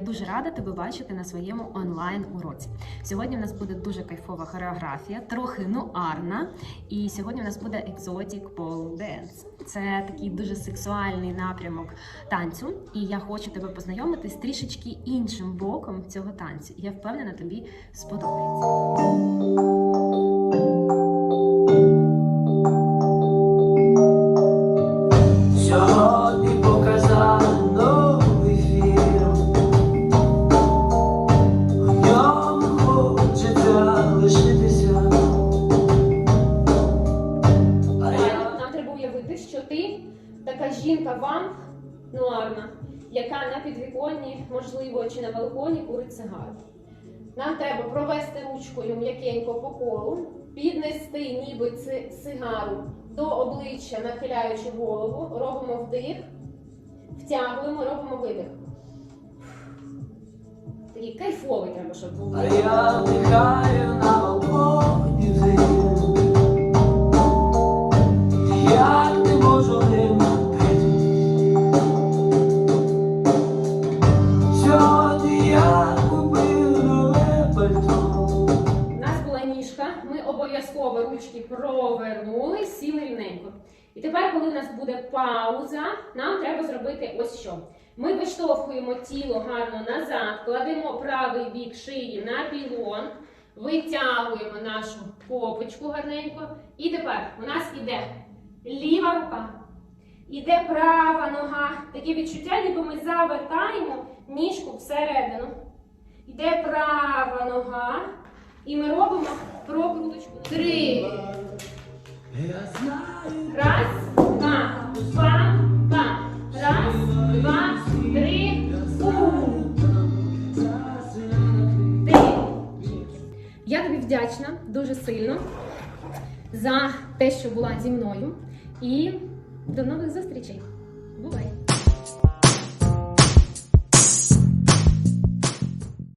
дуже рада тебе бачити на своєму онлайн уроці. Сьогодні в нас буде дуже кайфова хореографія, трохи нуарна. І сьогодні в нас буде екзотік dance. Це такий дуже сексуальний напрямок танцю. І я хочу тебе познайомити з трішечки іншим боком цього танцю. Я впевнена, тобі сподобається. Що ти така жінка вамп нуарна, яка на підвіконні, можливо, чи на балконі курить сигару. Нам треба провести ручкою м'якенько по колу, піднести ніби ци- сигару до обличчя, нахиляючи голову, робимо вдих, втягуємо, робимо видих. Такий кайфовий треба, щоб був. А я вдихаю на обов'язково ручки провернули, сіли рівненько. І тепер, коли у нас буде пауза, нам треба зробити ось що. Ми виштовхуємо тіло гарно назад, кладемо правий бік шиї на пілон, витягуємо нашу попочку гарненько. І тепер у нас іде ліва рука, іде права нога. Таке відчуття, ніби ми завертаємо ніжку всередину. Іде права нога. І ми робимо Я тобі вдячна дуже сильно за те, що була зі мною. І до нових зустрічей. Бувай!